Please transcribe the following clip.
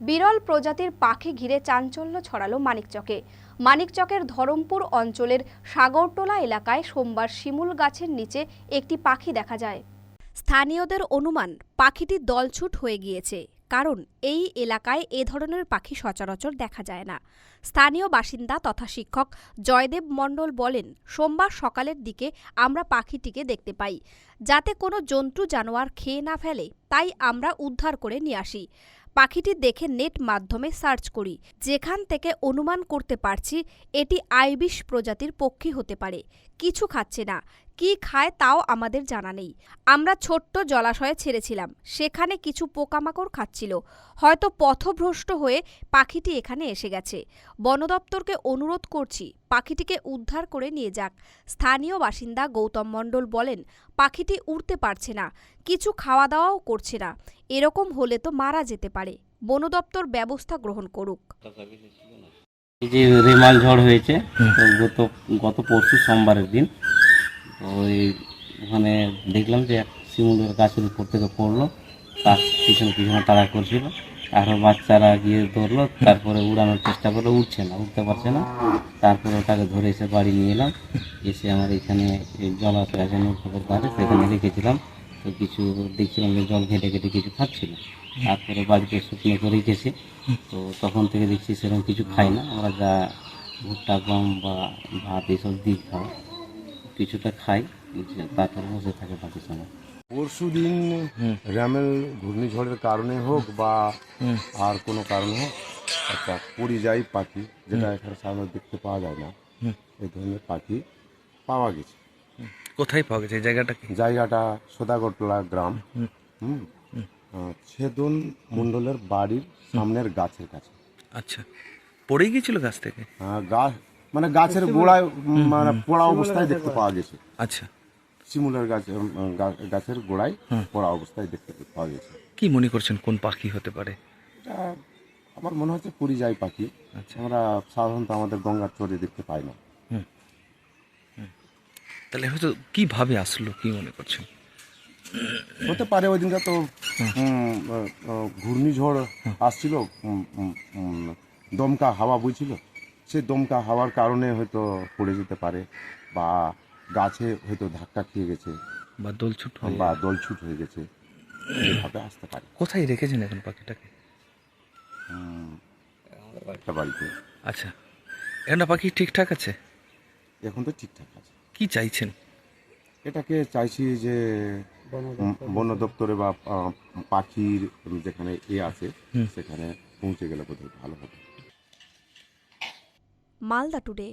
বিরল প্রজাতির পাখি ঘিরে চাঞ্চল্য ছড়ালো মানিকচকে। মানিকচকের ধরমপুর অঞ্চলের সাগরটোলা এলাকায় সোমবার শিমুল গাছের নিচে একটি পাখি দেখা যায়। স্থানীয়দের অনুমান, পাখিটি দলছুট হয়ে গিয়েছে। কারণ এই এলাকায় এ ধরনের পাখি সচরাচর দেখা যায় না। স্থানীয় বাসিন্দা তথা শিক্ষক জয়দেব মণ্ডল বলেন, সোমবার সকালের দিকে আমরা পাখিটিকে দেখতে পাই। যাতে কোনো জন্তু জানোয়ার খেয়ে না ফেলে, তাই আমরা উদ্ধার করে নিয়ে আসি। পাখিটি দেখে নেট মাধ্যমে সার্চ করি। যেখান থেকে অনুমান করতে পারছি, এটি আইবিশ প্রজাতির পক্ষী হতে পারে। কিছু খাচ্ছে না। কি খায় তাও আমাদের জানা নেই। আমরা ছোট্ট জলাশয়ে ছেড়েছিলাম, সেখানে কিছু পোকামাকড় খাচ্ছিল। হয়তো পথভ্রষ্ট হয়ে পাখিটি এখানে এসে গেছে। বন দপ্তরকে অনুরোধ করছি, পাখিটিকে উদ্ধার করে নিয়ে যাক। স্থানীয় বাসিন্দা গৌতম মণ্ডল বলেন, পাখিটি উড়তে পারছে না, কিছু খাওয়া দাওয়াও করছে না। এরকম হলে তো মারা যেতে পারে। বন দপ্তর ব্যবস্থা গ্রহণ করুক। এই যে রেমাল ঝড় হয়েছে গত গত পরশু সোমবারের দিন এই ওখানে দেখলাম যে শিমুলের গাছের উপর থেকে পড়ল। তার পিছনে পিছনে তাড়া করছিল। আরও বাচ্চারা গিয়ে ধরলো, তারপরে উড়ানোর চেষ্টা করল। উঠছে না উঠতে পারছে না। তারপরে ওটাকে ধরে এসে বাড়ি নিয়ে এলাম। এসে আমার এখানে জলাশয় আছে নৌকার ধারে সেখানে রেখেছিলাম। তো কিছু দেখছিলাম যে জল ঘেঁটে ঘেটে কিছু খাচ্ছিল। তারপরে বাড়িতে শুকনো করে রেখেছি। তো তখন থেকে দেখছি সেরকম কিছু খাই না। আমরা যা ভুট্টা গম বা ভাত এইসব দিই খাওয়া কিছুটা খাই তারপরে বসে থাকে বাকি সময় পরশু দিন র্যামেল ঘূর্ণিঝড়ের কারণে হোক বা আর কোনো কারণে হোক একটা পরিযায়ী পাখি যেটা এখানে সাধারণত দেখতে পাওয়া যায় না। এই ধরনের পাখি পাওয়া গেছে। কোথায় পাওয়া গেছে? এই জায়গাটা জায়গাটা সোদাগরটোলা গ্রাম। হুম। ছেদন মণ্ডলের বাড়ির সামনের গাছের কাছে। আচ্ছা। পড়ে গিয়েছিল গাছ থেকে? গাছ মানে গাছের গোড়ায় মানে পোড়া অবস্থায় দেখতে পাওয়া গেছে। আচ্ছা। শিমুলের গাছ গাছের গোড়ায় পোড়া অবস্থায় দেখতে পাওয়া গেছে। কি মনে করছেন কোন পাখি হতে পারে? এটা আমার মনে হচ্ছে পরিযায়ী পাখি। আচ্ছা। আমরা সাধারণত আমাদের গঙ্গার চরে দেখতে পাই না। তাহলে হয়তো কীভাবে আসলো কি মনে করছেন? হতে পারে ওই দিনটা তো ঘূর্ণিঝড় আসছিল দমকা হাওয়া বইছিল। সেই দমকা হাওয়ার কারণে হয়তো পড়ে যেতে পারে বা গাছে হয়তো ধাক্কা খেয়ে গেছে। বা দোলছুট হয়ে বা দলছুট হয়ে গেছে। এইভাবে আসতে পারে। কোথায় রেখেছেন এখন পাখিটাকে? একটা বাড়িতে। আচ্ছা। একটা পাখি ঠিকঠাক আছে? এখন তো ঠিকঠাক আছে। কি চাইছেন? এটাকে চাইছি যে বন দপ্তরে। বা পাখির যেখানে এ আছে সেখানে পৌঁছে গেলে বোধহয় ভালো হবে। মালদা টুডে।